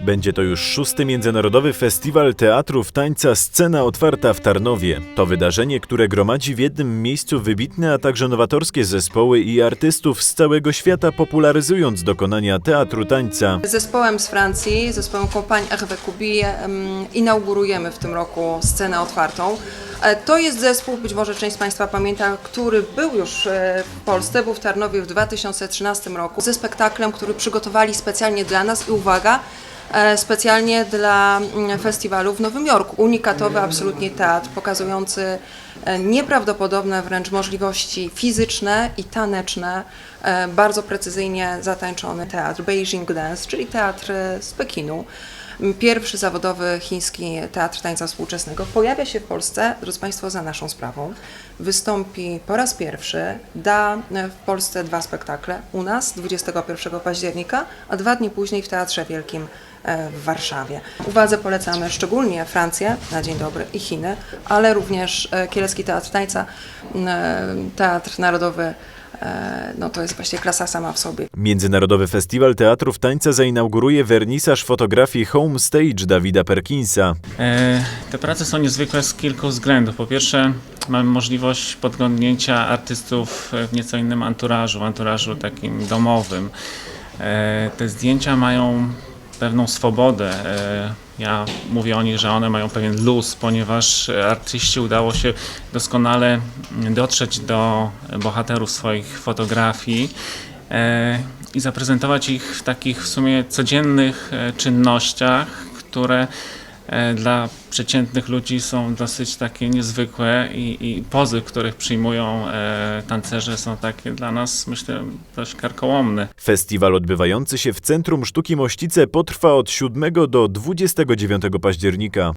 Będzie to już szósty Międzynarodowy Festiwal Teatrów Tańca Scena Otwarta w Tarnowie. To wydarzenie, które gromadzi w jednym miejscu wybitne, a także nowatorskie zespoły i artystów z całego świata, popularyzując dokonania teatru tańca. Zespołem z Francji, zespołem Compagne Hervé Cubi em, inaugurujemy w tym roku scenę otwartą. E, To jest zespół, być może część z Państwa pamięta, który był już e, w Polsce, był w Tarnowie w 2013 roku ze spektaklem, który przygotowali specjalnie dla nas i uwaga, specjalnie dla mm, festiwalu w Nowym Jorku. Unikatowy absolutnie teatr, pokazujący e, nieprawdopodobne wręcz możliwości fizyczne i taneczne, e, bardzo precyzyjnie zatańczony teatr Beijing Dance, czyli teatr e, z Pekinu. Pierwszy zawodowy chiński teatr tańca współczesnego pojawia się w Polsce, drodzy Państwo, za naszą sprawą. Wystąpi po raz pierwszy, da e, w Polsce dwa spektakle, u nas 21 października, a dwa dni później w Teatrze Wielkim e, w Warszawie. Uwadze polecamy szczególnie Francję, na dzień dobry, i Chiny, ale również e, Kielecki Teatr Tańca, e, Teatr Narodowy, e, no to jest właściwie klasa sama w sobie. Międzynarodowy Festiwal Teatrów Tańca zainauguruje wernisaż fotografii Home Stage Dawida Perkinsa. E, Te prace są niezwykłe z kilku względów. Po pierwsze, mamy możliwość podglądnięcia artystów w nieco innym anturażu, anturażu takim domowym. E, Te zdjęcia mają pewną swobodę. E, Ja mówię o nich, że one mają pewien luz, ponieważ artyści udało się doskonale dotrzeć do bohaterów swoich fotografii e, i zaprezentować ich w takich w sumie codziennych e, czynnościach, które dla przeciętnych ludzi są dosyć takie niezwykłe i, i pozy, których przyjmują e, tancerze są takie dla nas, myślę, dość karkołomne. Festiwal odbywający się w Centrum Sztuki Mościce potrwa od 7 do 29 października.